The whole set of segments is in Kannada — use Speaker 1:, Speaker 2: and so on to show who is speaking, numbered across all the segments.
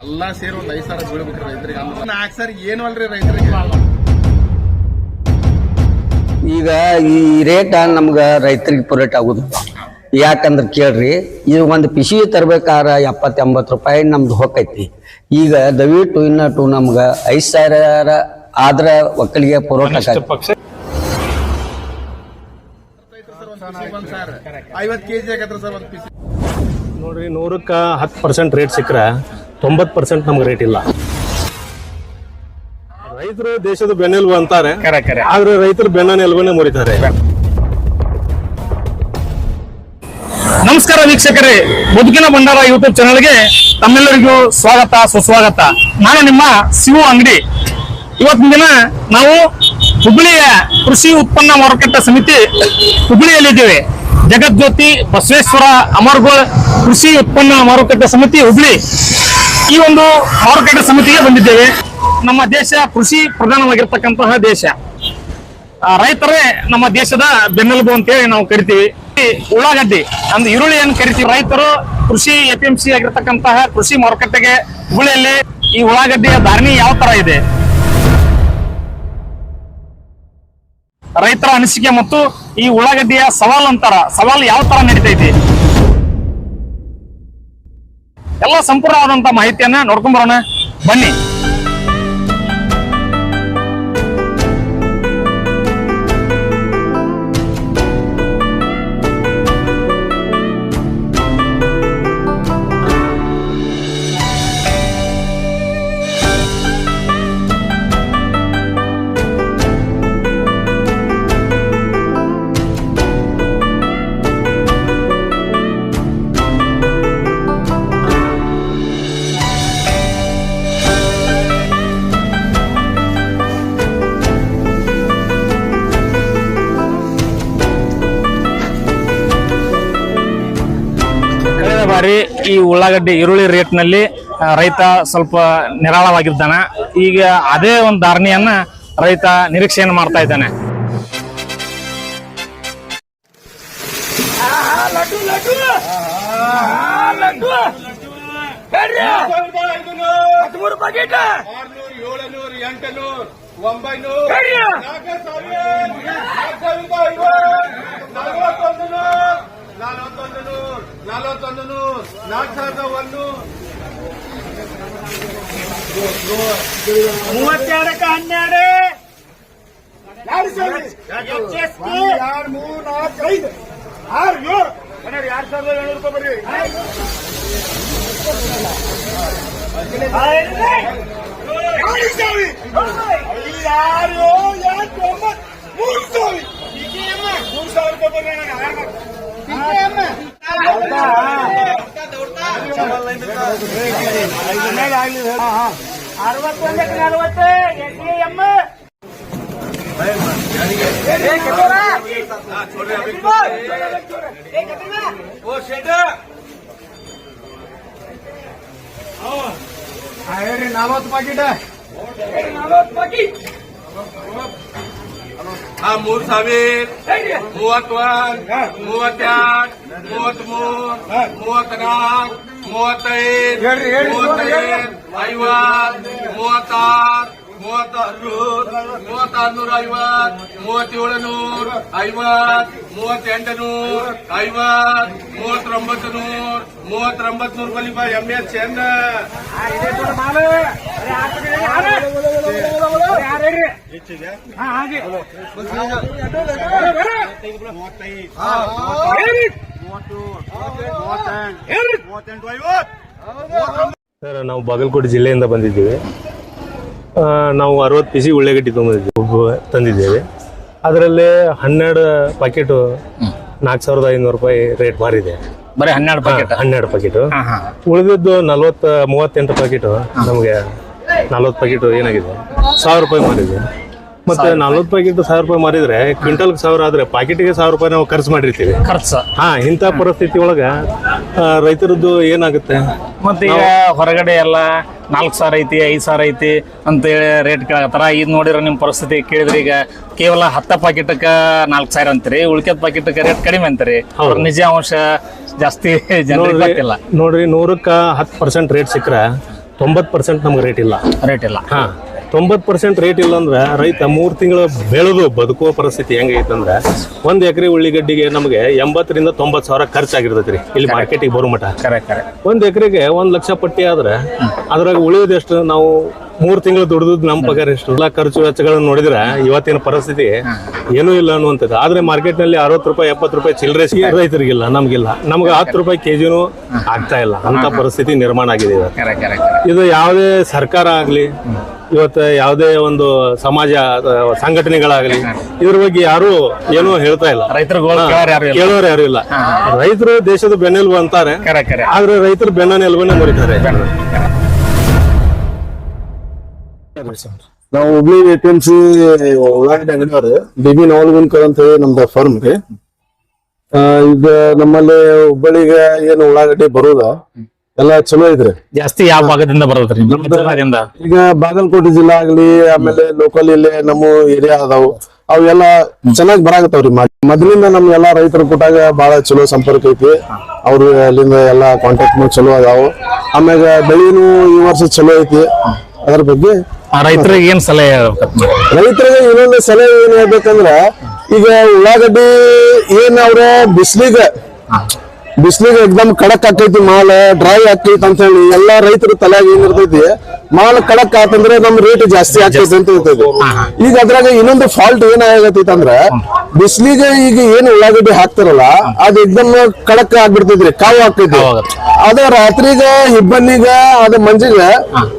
Speaker 1: ಎಲ್ಲಾ ಸೇರಿ ಒಂದ್ ಐದ್ ಸಾವಿರ ಬೀಳ್ಬಿಟ್ರಿ ರೈತರಿಗೆ ನಾಲ್ಕು ಸಾವಿರ ಏನು ಅಲ್ರಿ ರೈತರಿಗೆ
Speaker 2: ಈಗ ಈ ರೇಟ್ ನಮ್ಗ ರೈತರಿಗೆ ಪುರೇಟ್ ಆಗುದು. ಯಾಕಂದ್ರೆ ಕೇಳ್ರಿ ಈಗ ಒಂದು ಪಿಶಿ ತರ್ಬೇಕಾರ ಎಪ್ಪತ್ತೆಂಬತ್ತು ರೂಪಾಯಿ ನಮ್ದು ಹೊಕ್ಕೈತಿ. ಈಗ ದಯವಿಟ್ಟು ಇನ್ನಟ್ಟು ನಮ್ಗ ಐದು ಸಾವಿರ ಆದ್ರ ಒಕ್ಕಲಿಗೆ ಪುರೋಟ
Speaker 1: ಒಂದ್ ಸಾವಿರ ಐವತ್ ಕೆಜಿ ಆಗತ್ರ ಸರ್ ಒಂದ್ ಪಿಸಿ
Speaker 3: ನೋಡ್ರಿ ನೂರಕ್ಕೆ ಹತ್ತು ಪರ್ಸೆಂಟ್ ರೇಟ್ ಸಿಕ್ಕರೆ. ತೊಂಬತ್ತು ಪರ್ಸೆಂಟ್ ನಮ್ಗೆ ರೇಟ್ ಇಲ್ಲ. ರೈತರು ದೇಶದ ಬೆನ್ನೆಲುಬು ಅಂತಾರೆ. ಆದ್ರೆ ರೈತರು ಬೆನ್ನ ನೆಲುಬನ್ನೇ ಮುರಿತಾರೆ.
Speaker 4: ನಮಸ್ಕಾರ ವೀಕ್ಷಕರೇ. ಬದುಕಿನ ಭಂಡಾರ ಯೂಟ್ಯೂಬ್ ಚಾನೆಲ್ಗೆ ತಮ್ಮೆಲ್ಲರಿಗೂ ಸ್ವಾಗತ ಸುಸ್ವಾಗತ. ನಾನು ನಿಮ್ಮ ಶಿವು ಅಂಗಡಿ. ಇವತ್ತಿನ ದಿನ ನಾವು ಹುಬ್ಬಳ್ಳಿಯ ಕೃಷಿ ಉತ್ಪನ್ನ ಮಾರುಕಟ್ಟೆ ಸಮಿತಿ ಹುಬ್ಬಳ್ಳಿಯಲ್ಲಿದ್ದೇವೆ. ಜಗಜ್ಯೋತಿ ಬಸವೇಶ್ವರ ಅಮರ್ಗೋಳ್ ಕೃಷಿ ಉತ್ಪನ್ನ ಮಾರುಕಟ್ಟೆ ಸಮಿತಿ ಹುಬ್ಬಳ್ಳಿ. ಈ ಒಂದು ಮಾರುಕಟ್ಟೆ ಸಮಿತಿಗೆ ಬಂದಿದ್ದೇವೆ. ನಮ್ಮ ದೇಶ ಕೃಷಿ ಪ್ರಧಾನವಾಗಿರ್ತಕ್ಕಂತಹ ದೇಶ. ರೈತರೇ ನಮ್ಮ ದೇಶದ ಬೆನ್ನೆಲುಬು ಅಂತೇಳಿ ನಾವು ಕರಿತೀವಿ. ಉಳ್ಳಾಗಡ್ಡಿ, ಅಂದ್ರೆ ಈರುಳ್ಳಿ ಏನ್ ಕರಿತೀವಿ ರೈತರು, ಕೃಷಿ ಎಪಿಎಂಸಿ ಆಗಿರ್ತಕ್ಕಂತಹ ಕೃಷಿ ಮಾರುಕಟ್ಟೆಗೆ ಹುಬ್ಬಳ್ಳಿಯಲ್ಲಿ ಈ ಉಳ್ಳಾಗಡ್ಡಿಯ ಧಾರಣಿ ಯಾವ ತರ ಇದೆ? ರೈತರ ಅನಿಸಿಕೆ ಮತ್ತು ಈ ಉಳ್ಳಾಗಡ್ಡಿಯ ಸವಾಲ್ ಅಂತಾರ ಸವಾಲ್ ಯಾವ ತರ ನಡೀತೈತಿ? ಎಲ್ಲ ಸಂಪೂರ್ಣವಾದಂತ ಮಾಹಿತಿಯನ್ನ ನೋಡ್ಕೊಂಡ್ ಬರೋಣ. ಬನ್ನಿ. ಉಳ್ಳಾಗಡ್ಡಿ ಈರುಳ್ಳಿ ರೇಟ್ನಲ್ಲಿ ಆ, ರೈತ ಸ್ವಲ್ಪ ನಿರಾಳವಾಗಿದ್ದಾನೆ. ಈಗ ಅದೇ ಒಂದು ಧಾರಣೆಯನ್ನ ರೈತ ನಿರೀಕ್ಷೆಯನ್ನು ಮಾಡ್ತಾ ಇದ್ದಾನೆ.
Speaker 1: ಒಂಬೈನೂರು. ನಲವತ್ತೊಂದು ನೂರು, ನಲವತ್ತೊಂದು ನೂರು, ನಾಲ್ಕು ಸಾವಿರದ ಒಂದು
Speaker 4: ಮೂವತ್ತೆರಡಕ್ಕೆ ಹನ್ನೆರಡು
Speaker 1: ಎರಡು ಮೂರು ನಾಲ್ಕು ಐದು ಆರು ಏಳು. ಕನ್ನಡ ಎರಡು ಸಾವಿರದ ಏಳ್ನೂರು ರೂಪಾಯಿ ಬರ್ರಿ. ಐದು. ಆರು ಎಂಟು ಒಂಬತ್ತು. ಮೂರು ಸಾವಿರ ರೂಪಾಯಿ ಬರ್ರಿ ಅಣ್ಣ.
Speaker 4: ಅರವತ್ತೊಂದಕ್ಕೆ ನಲವತ್ತು ಎಸ್ ಎಮ್ಮ
Speaker 1: ಹೇಳ್ರಿ ನಲವತ್ತು ಪಾಕಿಟ್ ಹಾ ಮೂರ್ ಸಾವಿರ ಮೂವತ್ತೊಂದ್ ಮೂವತ್ತೆರಡು ಮೂವತ್ಮೂರ್ ಮೂವತ್ನಾಲ್ಕು ಮೂವತ್ತೈದು ಮೂವತ್ತೈದು ಐವತ್ ಮೂವತ್ತಾರು ಮೂವತ್ತಾರು ಮೂವತ್ತಾರ್ನೂರ ಐವತ್ ಮೂವತ್ತೇಳು ನೂರ ಐವತ್ ಮೂವತ್ತೆಂಟು ನೂರ ಐವತ್ ಮೂವತ್ತೊಂಬತ್ತು ನೂರ ಮೂವತ್ತೊಂಬತ್ತು ನೂರ ಬಲಿ ಬಾ ಎಮ್ ಎಸ್ ಚೆನ್ನ
Speaker 3: ಸರ್ ನಾವು ಬಾಗಲಕೋಟೆ ಜಿಲ್ಲೆಯಿಂದ ಬಂದಿದ್ದೀವಿ. ನಾವು ಅರವತ್ತು ಪಿ ಸಿ ಉಳ್ಳಾಗಡ್ಡಿ ತೊಗೊಂಡಿದ್ದೀವಿ ತಂದಿದ್ದೇವೆ. ಅದರಲ್ಲಿ ಹನ್ನೆರಡು ಪ್ಯಾಕೆಟು ನಾಲ್ಕು ಸಾವಿರದ ಐನೂರು ರೂಪಾಯಿ ರೇಟ್ ಮಾರಿದೆ.
Speaker 4: ಬರೀ ಹನ್ನೆರಡು ಪ್ಯಾಕೆಟ್
Speaker 3: ಹನ್ನೆರಡು ಪ್ಯಾಕೆಟು ಉಳಿದಿದ್ದು ನಲ್ವತ್ತು ಮೂವತ್ತೆಂಟು ಪ್ಯಾಕೆಟು ನಮಗೆ ನಲ್ವತ್ತು ಪ್ಯಾಕೆಟು ಏನಾಗಿದೆ? ಸಾವಿರ ರೂಪಾಯಿ ಮಾರಿದೆ. ಮತ್ತೆ ನಲ್ವತ್ತು ಪ್ಯಾಕೆಟ್ ಸಾವಿರ ರೂಪಾಯಿ ಮಾರಿದ್ರೆ ಕ್ವಿಂಟಲ್ ಸಾವಿರ ಆದ್ರೆ ಪಾಕೆಟ್ಗೆ ಸಾವಿರ ರೂಪಾಯಿ ನಾವು ಖರ್ಚು ಮಾಡಿರ್ತೀವಿ.
Speaker 4: ಖರ್ಚು.
Speaker 3: ಹಾ ಇಂಥ ಪರಿಸ್ಥಿತಿ ಒಳಗ ರೈತರದ್ದು ಏನಾಗುತ್ತೆ?
Speaker 4: ಮತ್ತೆ ಈಗ ಹೊರಗಡೆ ಎಲ್ಲ ನಾಲ್ಕು ಸಾವಿರ ಐತಿ ಐದು ಸಾವಿರ ಐತಿ ಅಂತೇಳಿ ರೇಟ್ ಕೇಳತ್ತಾರ ಇದು ನೋಡಿರೋ ನಿಮ್ಮ ಪರಿಸ್ಥಿತಿ ಕೇಳಿದ್ರೆ ಈಗ ಕೇವಲ ಹತ್ತ ಪಾಕೆಟ್ಕ ನಾಲ್ಕು ಸಾವಿರ ಅಂತೀರಿ ಉಳಿಕೆದ ಪಾಕೆಟ್ಕ ರೇಟ್ ಕಡಿಮೆ ಅಂತೀರಿ. ಅವ್ರ ನಿಜ ಅಂಶ ಜಾಸ್ತಿ ಜನರಿಗೆ ಇಲ್ಲ
Speaker 3: ನೋಡ್ರಿ ನೂರಕ್ಕ ಹತ್ತು ಪರ್ಸೆಂಟ್ ರೇಟ್ ಸಿಕ್ಕರೆ ತೊಂಬತ್ತು ಪರ್ಸೆಂಟ್ ನಮ್ಗೆ ರೇಟ್ ಇಲ್ಲ.
Speaker 4: ರೇಟ್ ಇಲ್ಲ.
Speaker 3: ಹಾ. ತೊಂಬತ್ತು ಪರ್ಸೆಂಟ್ ರೇಟ್ ಇಲ್ಲ ಅಂದ್ರೆ ರೈತ ಮೂರು ತಿಂಗಳು ಬೆಳೆದು ಬದುಕುವ ಪರಿಸ್ಥಿತಿ ಹೆಂಗೈತೆ ಅಂದ್ರೆ ಒಂದು ಎಕರೆ ಉಳ್ಳಿಗಡ್ಡಿಗೆ ನಮಗೆ ಎಂಬತ್ತರಿಂದ ತೊಂಬತ್ತು ಸಾವಿರ ಖರ್ಚಾಗಿರ್ತೈತಿ ರೀ ಇಲ್ಲಿ ಮಾರ್ಕೆಟಿಗೆ ಬರೋ ಮಟ.
Speaker 4: ಕರೆ ಕರೆ
Speaker 3: ಒಂದು ಎಕರೆಗೆ ಒಂದು ಲಕ್ಷ ಪಟ್ಟಿ ಆದ್ರೆ ಅದ್ರಾಗ ಉಳಿಯೋದೆಷ್ಟು ನಾವು ಮೂರು ತಿಂಗಳು ದುಡಿದು ನಮ್ಮ ಪಗಾರ ಎಷ್ಟು? ಎಲ್ಲ ಖರ್ಚು ವೆಚ್ಚಗಳನ್ನು ನೋಡಿದ್ರೆ ಇವತ್ತಿನ ಪರಿಸ್ಥಿತಿ ಏನೂ ಇಲ್ಲ ಅನ್ನುವಂಥದ್ದು. ಆದ್ರೆ ಮಾರ್ಕೆಟ್ನಲ್ಲಿ ಅರವತ್ತು ರೂಪಾಯಿ ಎಪ್ಪತ್ತು ರೂಪಾಯಿ ಚಿಲ್ಲರೆ ರೈತರಿಗಿಲ್ಲ ನಮ್ಗಿಲ್ಲ. ನಮ್ಗೆ ಹತ್ತು ರೂಪಾಯಿ ಕೆಜಿನೂ ಆಗ್ತಾ ಇಲ್ಲ. ಅಂತ ಪರಿಸ್ಥಿತಿ ನಿರ್ಮಾಣ ಆಗಿದೆ ಇದು ಯಾವುದೇ ಸರ್ಕಾರ ಆಗಲಿ ಇವತ್ತು ಯಾವುದೇ ಒಂದು ಸಮಾಜ ಸಂಘಟನೆಗಳಾಗಲಿ ಇದ್ರ ಬಗ್ಗೆ ಯಾರು ಏನೂ ಹೇಳ್ತಾ ಇಲ್ಲ.
Speaker 4: ಕೇಳೋರು ಯಾರು ಇಲ್ಲ.
Speaker 3: ಯಾರು ಇಲ್ಲ. ರೈತರು ದೇಶದ ಬೆನ್ನೆಲುಬು ಅಂತಾರೆ. ಆದ್ರೆ ರೈತರು ಬೆನ್ನ ನೆಲುಬನ್ನೇ ಮುರಿತಾರೆ.
Speaker 5: ನಾವು Hubli A P M C ಉಳ್ಳಾಗಡ್ಡಿ ಅಂಗಡಿಯವ್ರಿ ಡಿ ಬಿ ಅಂತ ಹೇಳಿ ನಮ್ದು ಫರ್ಮ್ ರೀ ಈಗ ನಮ್ಮಲ್ಲಿ ಹುಬ್ಬಳ್ಳಿಗೆ ಏನು ಉಳ್ಳಾಗಡ್ಡಿ ಬರೋದ? ಎಲ್ಲ ಚಲೋ ಐತ್ರಿ.
Speaker 4: ಜಾಸ್ತಿ ಯಾವ ಭಾಗದಿಂದ ಬರೋದ್ರಿ?
Speaker 5: ಈಗ ಬಾಗಲಕೋಟೆ ಜಿಲ್ಲಾ ಆಗ್ಲಿ ಆಮೇಲೆ ಲೋಕಲ್ ಇಲ್ಲಿ ನಮ್ಮ ಏರಿಯಾ ಅದಾವು. ಅವೆಲ್ಲ ಚೆನ್ನಾಗಿ ಬರಾಕತ್ತಾವ್ರಿ. ಮೊದಲಿಂದ ನಮ್ ಎಲ್ಲಾ ರೈತರ ಕೂಟಾಗ ಬಹಳ ಚಲೋ ಸಂಪರ್ಕ ಐತಿ. ಅವ್ರು ಅಲ್ಲಿಂದ ಎಲ್ಲಾ ಕಾಂಟ್ಯಾಕ್ಟ್ ಚಲೋ ಅದಾವು. ಆಮ್ಯಾಗ ಬೆಳೆನೂ ಈ ವರ್ಷ ಚಲೋ ಐತಿ. ಅದ್ರ ಬಗ್ಗೆ
Speaker 4: ರೈತರಿಗೆ ಏನ್ ಸಲಹೆ
Speaker 5: ರೈತರಿಗೆ ಇನ್ನೊಂದು ಸಲಹೆ ಏನ್ ಹೇಳ್ಬೇಕಂದ್ರ ಈಗ ಉಳ್ಳಾಗಡ್ಡಿ ಏನ್ ಅವ್ರ ಬಿಸ್ಲಿಗೆ ಬಿಸ್ಲಿಗೆ ಎಕ್ದಮ್ ಕಡಕ್ ಆಕೈತಿ ಮಾಲ್ ಡ್ರೈ ಆಕೈತಿ ಅಂತ ಹೇಳಿ ಎಲ್ಲಾ ರೈತರ ತಲೆಯಾಗ ಏನ್ ಇರ್ತೈತಿ ಮಾಲ್ ಕಡಕ್ ಆತಂದ್ರೆ ನಮ್ ರೇಟ್ ಜಾಸ್ತಿ ಆಗ್ತೈತಿ ಅಂತ ಇರ್ತೈತಿ ಈಗ ಅದ್ರಾಗ ಇನ್ನೊಂದು ಫಾಲ್ಟ್ ಏನ್ ಆಗತೈತಿ ಅಂದ್ರ ಬಿಸ್ಲಿಗೆ ಈಗ ಏನ್ ಉಳ್ಳಾಗಡ್ಡಿ ಹಾಕ್ತಾರಲ್ಲ ಅದ್ ಎಕ್ದಮ್ ಕಡಕ್ ಆಗ್ಬಿಡ್ತೈತ್ರಿ ಕಾವು ಆಕೈತಿ ಅದ ರಾತ್ರಿಗ ಇಬ್ಬನಿಗ ಅದ ಮಂಜಿಗ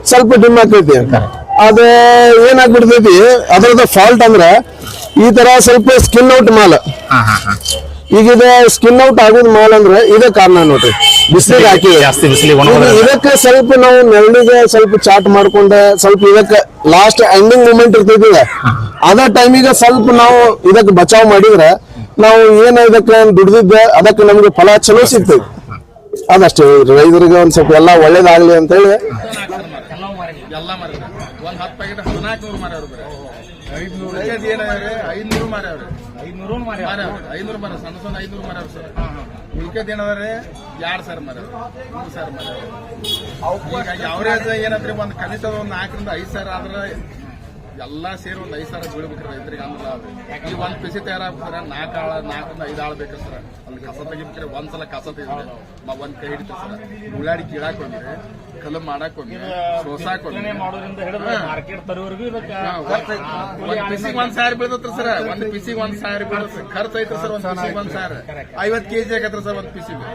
Speaker 5: ಸ್ವಲ್ಪ ಡಿಮ್ ಆಕೈತಿ. ಅದ ಏನಾಗ್ಬಿಡ್ತೈತಿ ಅದರದ ಫಾಲ್ಟ್ ಅಂದ್ರೆ ಈ ತರ ಸ್ವಲ್ಪ ಸ್ಕಿನ್ ಔಟ್ ಮಾಲ್. ಈಗ ಇದ ಸ್ಕಿನ್ ಔಟ್ ಆಗೋದ್ ಮಾಲ್ ಅಂದ್ರೆ ಇದೇ ಕಾರಣ ನೋಡ್ರಿ. ಬಿಸಿಲಿಗೆ ಹಾಕಿ. ಇದಕ್ಕೆ ಸ್ವಲ್ಪ ನಾವು ನೆರಳಿಗೆ ಸ್ವಲ್ಪ ಚಾಟ್ ಮಾಡ್ಕೊಂಡ ಸ್ವಲ್ಪ ಇದಕ್ಕೆ ಲಾಸ್ಟ್ ಎಂಡಿಂಗ್ ಮೂಮೆಂಟ್ ಇರ್ತೈತಿ. ಅದ ಟೈಮಿಗೆ ಸ್ವಲ್ಪ ನಾವು ಇದಕ್ಕೆ ಬಚಾವ್ ಮಾಡಿದ್ರೆ ನಾವು ಏನ ಇದಕ್ಕೆ ದುಡ್ದಿದ್ದ ಅದಕ್ಕೆ ನಮ್ಗೆ ಫಲ ಚಲೋ ಸಿಗ್ತೈತಿ. ಅದಷ್ಟೇ ರೈತರಿಗೆ ಒಂದ್ ಸ್ವಲ್ಪ ಎಲ್ಲ ಒಳ್ಳೇದಾಗ್ಲಿ ಅಂತ
Speaker 6: ಹತ್ತು ಪ್ಯಾಕೆಟ್ ಹದಿನಾಲ್ಕು ನೂರು ಮಾರ್ಯಾವ್ರಿ ಬರೀ. ಐದ್ನೂರು. ಏನಾವ್ರಿ ಐದ್ನೂರು ಮಾರ್ಯಾವ್ರಿ. ಐದ್ನೂರು ಮಾರ್ಯಾವ್ರಿ. ಐನೂರು ಮಾರ ಸಣ್ಣ ಸಣ್ಣ ಐದ್ನೂರು ಮಾರ್ಯಾವ್ರಿ ಸರ್. ಉಳ್ಕದ್ ಏನಾದ್ರೆ ಎರಡು ಸಾವಿರ ಮಾರ್ಯಾವ್ರಿ. ಮೂರು ಸಾವಿರ ಮಾರ್ಯಾವ್ರಿ. ಯಾವ ರೇಜ್ ಏನಂದ್ರೆ ಒಂದು ಕನಿಷ್ಠ ಒಂದು ನಾಲ್ಕರಿಂದ ಐದು ಸಾವಿರ ಆದ್ರೆ ಎಲ್ಲಾ ಸೇರಿ ಒಂದು ಐದು ಸಾವಿರ ಬೀಳ್ಬೇಕು ರೈತರಿಗೆ ಅಂದ್ರೆ ಈ ಒಂದ್ ಪಿಸಿ ತಯಾರಾಗ್ತಾರೆ ನಾಲ್ಕು ಆಳ ನಾಲ್ಕರಿಂದ ಐದು ಆಳ ಬೇಕು ಸರ್. ಅಲ್ಲಿ ಕಸ ತೆಗಿಬೇಕ್ರೆ ಒಂದ್ಸಲ ಕಸ ತೆಗಿದ್ರೆ ನಾವು ಒಂದ್ ಕೈ ಹಿಡಿತ ಸರ್. ಉಳ್ಳಾಡಿ ಕೀಳಾಕ್ ಹೋಗಿದ್ರೆ ಕಲ್ಲು ಮಾಡಾಕ್ ಹೋಗಿದ್ರೆ ಸೋಸಾಕ್ ಒಂದ್ ಪಿಸಿಗೆ ಒಂದ್ ಸಾವಿರ ಬೀಳ್ದತ್ರ ಸರ್. ಒಂದ್ ಪಿಸಿಗೆ ಒಂದ್ ಸಾವಿರ ಬೀಳ್ತೈತಿ ಖರ್ಚು ಐತ್ರಿ ಸರ್ ಒಂದ್ ಪಿಸಿಗೆ ಒಂದ್ ಸಾವಿರ ಐವತ್ ಕೆಜಿ ಆಗತ್ರ ಸರ್ ಒಂದ್ ಪಿಸಿಗೆ.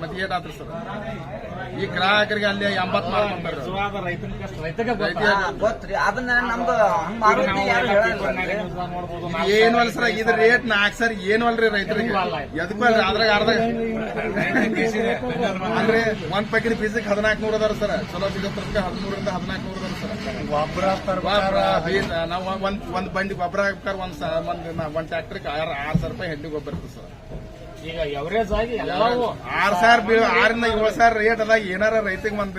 Speaker 6: ಮತ್ತೆ ಏಟ್ ಆತ್ರಿ ಸರ್? ಈ ಗ್ರಾಹಕರಿಗೆ ಅಲ್ಲಿ ಎಂಬತ್ ಏನು ಅಲ್ಲ ಸರ್ ಇದ್ರ ರೇಟ್ ನಾಲ್ಕು ಸರ್ ಏನು ಅಲ್ರಿ ರೈತರಿಗೆ? ಎದಕ್ಕೂ ಅಲ್ರಿ ಅದ್ರಾಗ ಅರ್ಧ ಅಂದ್ರೆ ಒಂದ್ ಪ್ಯಾಕೆಟ್ ಪೀಸಿಗೆ ಹದಿನಾಲ್ಕು ನೂರ ಅದಾರ ಸರ್. ಚಲೋ ಸಿಗತ್ತ ಹದಿಮೂರರಿಂದ ಹದಿನಾಲ್ಕು ನೂರ ಅದಾರ ಸರ್. ಗೊಬ್ಬರ ನಾವು ಒಂದ್ ಒಂದ್ ಬಂಡಿ ಗೊಬ್ಬರ ಹಾಕ್ತಾರ ಒಂದ್ ಸ- ಒಂದ್ ಟ್ಯಾಕ್ಟರ್ ಆರ್ ಆರ್ ಸಾವಿರ ರೂಪಾಯಿ ಹೆಂಡಿ ಗೊಬ್ಬರ ಇರ್ತದೆ ಸರ್.
Speaker 4: ಈಗ ಎವರೇಜ್ ಆಗಿ ಎಲ್ಲವೂ
Speaker 6: ಆರ್ ಸಾವಿರ ಬೀಳ ಆರಿಂದ ಏಳು ಸಾವಿರ ರೇಟ್ ಅದಾಗ ಏನಾರ ರೈತಿಗೆ ಒಂದ್.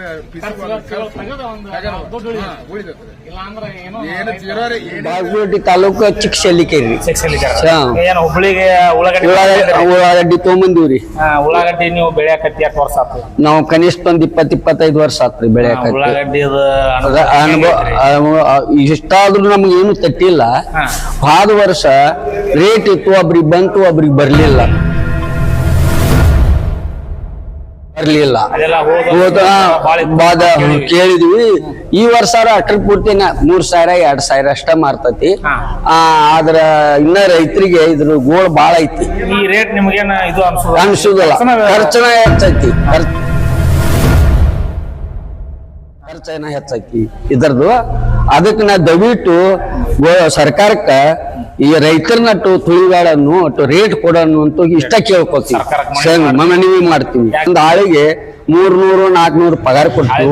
Speaker 4: ಇಲ್ಲ ಅಂದ್ರೆ ಏನೋ
Speaker 6: ಏನು ಜೀರೋ ರೀ
Speaker 2: ಬಾಗಲಕೋಟೆ ತಾಲೂಕು.
Speaker 4: ಏನು ಹುಬ್ಳಿಗೆ ಉಳ್ಳಾಗಡ್ಡಿ
Speaker 2: ತೊಗೊಂಬಂದಿವ್ರಿ.
Speaker 4: ಉಳ್ಳಾಗಡ್ಡಿ ನೀವು ಬೆಳೆಯಕತ್ತಿ ಎಷ್ಟು ವರ್ಷ ಆತು.
Speaker 2: ನಾವು ಕನಿಷ್ಠ ಒಂದ್ ಇಪ್ಪತ್ ಇಪ್ಪತ್ತೈದು ವರ್ಷ ಆತ್ರಿ ಬೆಳೆಯಕ
Speaker 4: ಉಳ್ಳಾಗಡ್ಡಿ ಅದು
Speaker 2: ಅನುಭವ ಇಷ್ಟಾದ್ರೂ ನಮ್ಗೆ ಏನು ತಟ್ಟಿಲ್ಲ. ಹೋದ ವರ್ಷ ರೇಟ್ ಇತ್ತು ಒಬ್ರಿಗೆ ಬಂತು ಒಬ್ರಿಗೆ ಬರ್ಲಿಲ್ಲ. ಬರ್ಲಿಲ್ಲ. ಕೇಳಿದ್ವಿ. ಈ ವರ್ಷ ಅಟಲ್ ಪೂರ್ತಿನ ಮೂರ್ ಸಾವಿರ ಎರಡ್ ಸಾವಿರ ಅಷ್ಟ ಮಾರ್ತತಿ. ಆ, ಆದ್ರ ಇನ್ನ ರೈತರಿಗೆ ಇದ್ರ ಗೋಳ್ ಬಾಳ ಐತಿ.
Speaker 4: ಈ ರೇಟ್
Speaker 2: ಅನ್ಸುದಲ್ಲ.
Speaker 4: ಖರ್ಚನ-
Speaker 2: ಹೆಚ್ಚೈತಿ. ಖರ್ಚನ ಹೆಚ್ಚೈತಿ. ಇದ್ರದ್ದು ಅದಕ್ಕೆ ನಾ ದಯವಿಟ್ಟು ಸರ್ಕಾರಕ್ಕೆ ಈ ಈ ರೈತರನ್ನಟ್ಟು ತುಳಿಗಾಡನ್ನು ಅಟ್ಟು ರೇಟ್ ಕೊಡೋನು ಅಂತ ಇಷ್ಟ ಕೇಳ್ಕೊತೀವಿ.
Speaker 4: ಮನವಿ
Speaker 2: ಮಾಡ್ತೀವಿ. ಒಂದು ಆಳಿಗೆ ಮೂರ್ ನೂರು ನಾಲ್ಕುನೂರು ಪಗಾರ ಕೊಟ್ಟು.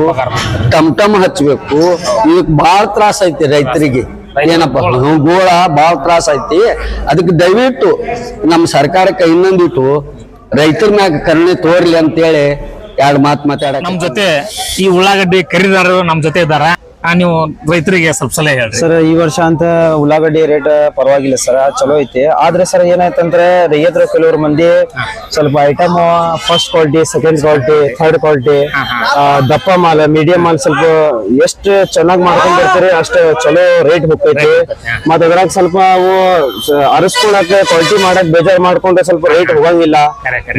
Speaker 2: ಟಮ್ ಟಮ್ ಹಚ್ಬೇಕು. ಇದಕ್ ಬಾಳ ತ್ರಾಸ ಐತಿ ರೈತರಿಗೆ. ಏನಪ್ಪ ಗೋಳ. ಬಾಳ ತ್ರಾಸ ಐತಿ. ಅದಕ್ಕೆ ದಯವಿಟ್ಟು ನಮ್ಮ ಸರ್ಕಾರಕ್ಕೆ ಇನ್ನೊಂದಿಟ್ಟು ರೈತರ ಮ್ಯಾಗ ಕರುಣೆ ತೋರ್ಲಿ ಅಂತೇಳಿ ಎರಡು ಮಾತು ಮಾತಾಡ
Speaker 4: ನಮ್ ಜೊತೆ ಈ ಉಳ್ಳಾಗಡ್ಡಿ ಖರೀದಾರರು ನಮ್ ಜೊತೆ ಇದ್ದಾರ. ನೀವು ರೈತರಿಗೆ ಸ್ವಲ್ಪ ಸಲಹೆ ಹೇಳ್ರಿ.
Speaker 7: ಸರ್ ಈ ವರ್ಷ ಅಂತ ಉಳ್ಳಾಗಡ್ಡಿ ರೇಟ್ ಪರವಾಗಿಲ್ಲ ಸರ್ ಚಲೋ ಐತಿ. ಆದ್ರೆ ಸರ್ ಏನಾಯ್ತಂದ್ರೆ ರೈತರ ಕೆಲವರು ಮಂದಿ ಸ್ವಲ್ಪ item first quality second quality third quality ದಪ್ಪ ಮಾಲ್ ಮೀಡಿಯಂ ಮಾಲ್ ಸ್ವಲ್ಪ ಎಷ್ಟು ಚೆನ್ನಾಗಿ ಮಾಡ್ಕೊಂಡಿರ್ತಾರೆ ಅಷ್ಟು ಚಲೋ ರೇಟ್ ಹೋಗ್ತೈತಿ ಮತ್ತ ಅದ್ರಾಗ ಸ್ವಲ್ಪ ಅವು ಅರಸ್ಕೊಳಕ್ ಕ್ವಾಲಿಟಿ ಮಾಡಕ್ ಬೇಜಾರ್ ಮಾಡ್ಕೊಂಡ್ರೆ ಸ್ವಲ್ಪ ರೇಟ್ ಹೋಗಂಗಿಲ್ಲ.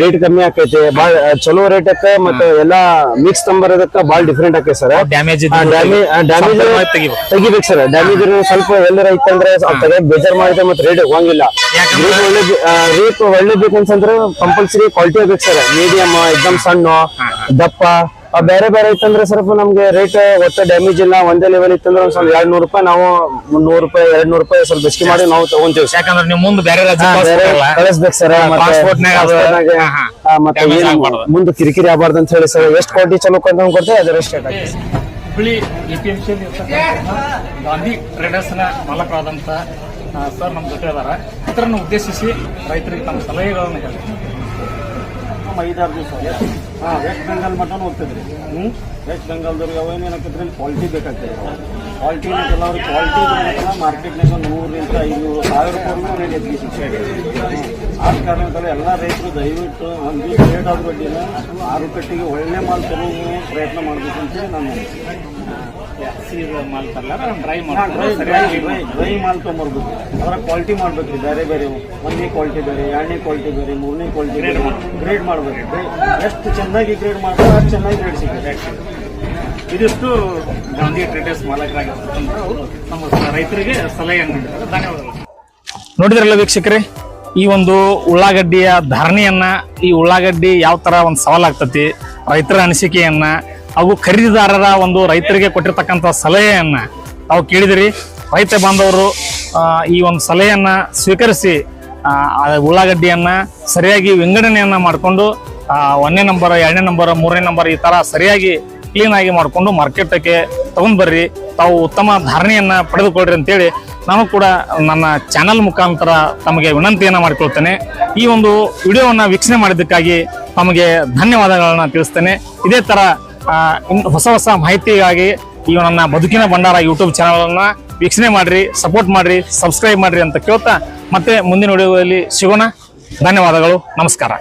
Speaker 7: ರೇಟ್ ಕಮ್ಮಿ ಆಕೈತಿ. ಬಾಳ ಚಲೋ ರೇಟ್ ಮತ್ತೆ ಎಲ್ಲಾ ಮಿಕ್ಸ್ ತಂಬರೋದಕ್ಕ ಬಾಳ ಡಿಫ್ರೆಂಟ್ ಆಕೈತಿ ಸರ್.
Speaker 4: ಡ್ಯಾಮೇಜ್
Speaker 7: ಡ್ಯಾಮೇಜ್
Speaker 4: ತೆಗಿಬೇಕು.
Speaker 7: ಸರ್ ಡ್ಯಾಮೇಜ್ ಸ್ವಲ್ಪ ಎಲ್ಲರ ಇತ್ತಂದ್ರೆ ತೆಗಿಯಕ್ ಬೇಜಾರ್ ಮಾಡಿದ್ರೆ ಮತ್ತೆ ರೇಟ್ ಹೋಗಂಗಿಲ್ಲ. ರೇಟ್ ಒಳ್ಳೆ ರೇಟ್ ಒಳ್ಳೆ ಬೇಕಂತಂದ್ರೆ ಕಂಪಲ್ಸರಿ ಕ್ವಾಲಿಟಿ ಬೇಕು ಸರ್ ಮೀಡಿಯಂ ಎಕ್ದಮ್ ಸಣ್ಣ ದಪ್ಪ ಆ ಬೇರೆ ಬೇರೆ ಇತ್ತಂದ್ರೆ ಸ್ವಲ್ಪ ನಮ್ಗೆ ರೇಟ್ ಒತ್ತ ಡ್ಯಾಮೇಜ್ ಇಲ್ಲ ಒಂದೇ ಲೆವೆಲ್ ಇತ್ತಂದ್ರೆ ಒಂದ್ ಸ್ವಲ್ಪ ಎರಡ್ ನೂರು ರೂಪಾಯಿ ನಾವು ನೂರು ರೂಪಾಯಿ ಎರಡ್ ನೂರು ರೂಪಾಯಿ ಸ್ವಲ್ಪ ಹೆಚ್ಚಿಗೆ ಮಾಡಿ ನಾವು ತಗೊಂತೀವಿ
Speaker 4: ಯಾಕಂದ್ರೆ ನೀವು ಮುಂದೆ ಬೇರೆ
Speaker 7: ಕಳಿಸ್ಬೇಕು ಸರ್. ಮತ್ತೆ. ಮುಂದೆ ಕಿರಿಕಿರಿ ಆಗ್ಬಾರ್ದು ಅಂತ ಹೇಳಿ ಸರ್ ಎಷ್ಟು ಕ್ವಾಲಿಟಿ ಚಲೋ ಕೊಂಡ್ ಕೊಡ್ತೇವೆ ಅದರ state A
Speaker 4: P APMC Gandhi traders Gandhi ಮಾಲಕರಾದಂತ ಮಾಲಕರಾದಂಥ ಸರ್ ನಮ್ಮ ಜೊತೆ ಅದಾರ ಇತರನ್ನು ಉದ್ದೇಶಿಸಿ ರೈತರಿಗೆ ತಮ್ಮ ಸಲಹೆಗಳನ್ನು ಹೇಳಿ.
Speaker 8: ಐದಾರು ದಿವಸ. ಹಾಂ ವೆಸ್ಟ್ ಬೆಂಗಾಲ್ ಮಟ್ಟನೂ ಹೋಗ್ತಿದ್ರಿ. ಹ್ಞೂ? ವೆಸ್ಟ್ ಬೆಂಗಾಲ್ದವ್ರಿಗೆ ಅವೇನೇನಾಕತ್ರಿ ಕ್ವಾಲಿಟಿ ಬೇಕಾಗ್ತದೆ. ಕ್ವಾಲಿಟಿ ಕೆಲವರು ಕ್ವಾಲಿಟಿ ಮಾರ್ಕೆಟ್ನಾಗ ನೂರರಿಂದ ಐನೂರು ಸಾವಿರ ರೂಪಾಯಿ ನಡೆಯತ್ರಿ ಶಿಕ್ಷೆ ಆದ ಕಾರಣಕ್ಕಲ್ಲ ಎಲ್ಲ ರೈತರು ದಯವಿಟ್ಟು ಒಂದು ದಿವಸ ರೇಟ್ ಆದ ಬಡ್ಡಿನ ಆರು ಕಟ್ಟಿಗೆ ಒಳ್ಳೆ ಮಾಲ್ ತರೋ ಪ್ರಯತ್ನ ಮಾಡಬೇಕು ಅಂತ ನಾನು
Speaker 4: ಮಾಲ್ ಡ್ರೈ
Speaker 8: ಡ್ರೈ ಮಾಲ್ ತೊಗೊಂಬರ್ಬೇಕು. ಅದ್ರ ಕ್ವಾಲಿಟಿ ಮಾಡ್ಬೇಕು ಬೇರೆ ಬೇರೆ ಒಂದನೇ ಕ್ವಾಲಿಟಿ ಬೇರೆ ಎರಡನೇ ಕ್ವಾಲಿಟಿ ಬೇರೆ ಮೂರನೇ ಕ್ವಾಲಿಟಿ ಬೇರೆ. ಗ್ರೇಡ್ ಮಾಡ್ಬೇಕು. ಎಷ್ಟು ಚೆನ್ನಾಗಿ ಗ್ರೇಡ್ ಮಾಡ್ತಾರೆ ಅಷ್ಟು ಚೆನ್ನಾಗಿ ಗ್ರೇಡ್ ಸಿಗುತ್ತೆ.
Speaker 4: ಇದಿಷ್ಟು ಗಾಂಧಿ ಟ್ರೇಡರ್ಸ್ ಮಾಲಕರಾಗಿರ್ತಕ್ಕಂಥ ಅವರು ನಮ್ಮ ರೈತರಿಗೆ ಸಲಹೆಯನ್ನು ನೀಡಿದ್ದಾರೆ ಧನ್ಯವಾದಗಳು. ನೋಡಿದ್ರಲ್ಲ ವೀಕ್ಷಕರೇ? ಈ ಒಂದು ಉಳ್ಳಾಗಡ್ಡಿಯ ಧಾರಣೆಯನ್ನ, ಈ ಉಳ್ಳಾಗಡ್ಡಿ ಯಾವ ತರ ಒಂದು ಸವಾಲಾಗ್ತತಿ, ರೈತರ ಅನಿಸಿಕೆಯನ್ನ ಹಾಗೂ ಖರೀದಿದಾರರ ಒಂದು ರೈತರಿಗೆ ಕೊಟ್ಟಿರ್ತಕ್ಕಂಥ ಸಲಹೆಯನ್ನ ತಾವು ಕೇಳಿದಿರಿ. ರೈತ ಬಾಂಧವರು ಈ ಒಂದು ಸಲಹೆಯನ್ನ ಸ್ವೀಕರಿಸಿ ಉಳ್ಳಾಗಡ್ಡಿಯನ್ನ ಸರಿಯಾಗಿ ವಿಂಗಡಣೆಯನ್ನ ಮಾಡಿಕೊಂಡು ಒಂದನೇ ನಂಬರ್, ಎರಡನೇ ನಂಬರ್, ಮೂರನೇ ನಂಬರ್ ಈ ತರ ಸರಿಯಾಗಿ ಕ್ಲೀನ್ ಆಗಿ ಮಾಡಿಕೊಂಡು ಮಾರ್ಕೆಟ್ಗೆ ತಗೊಂಡ್ ಬರ್ರಿ. ತಾವು ಉತ್ತಮ ಧಾರಣೆಯನ್ನ ಪಡೆದುಕೊಳ್ಳ್ರಿ ಅಂತೇಳಿ ನಾನು ಕೂಡ ನನ್ನ ಚಾನಲ್ ಮುಖಾಂತರ ತಮಗೆ ವಿನಂತಿಯನ್ನು ಮಾಡಿಕೊಳ್ತೇನೆ. ಈ ಒಂದು ವಿಡಿಯೋವನ್ನು ವೀಕ್ಷಣೆ ಮಾಡಿದ್ದಕ್ಕಾಗಿ ತಮಗೆ ಧನ್ಯವಾದಗಳನ್ನ ತಿಳಿಸ್ತೇನೆ. ಇದೇ ತರ ಹೊಸ ಹೊಸ ಮಾಹಿತಿಗಾಗಿ ಈ ನನ್ನ ಬದುಕಿನ ಭಂಡಾರ ಯೂಟ್ಯೂಬ್ ಚಾನಲ್ ಅನ್ನ ವೀಕ್ಷಣೆ ಮಾಡ್ರಿ ಸಪೋರ್ಟ್ ಮಾಡ್ರಿ ಸಬ್ಸ್ಕ್ರೈಬ್ ಮಾಡ್ರಿ ಅಂತ ಕೇಳ್ತಾ ಮತ್ತೆ ಮುಂದಿನ ವಿಡಿಯೋದಲ್ಲಿ ಸಿಗೋಣ. ಧನ್ಯವಾದಗಳು, ನಮಸ್ಕಾರ.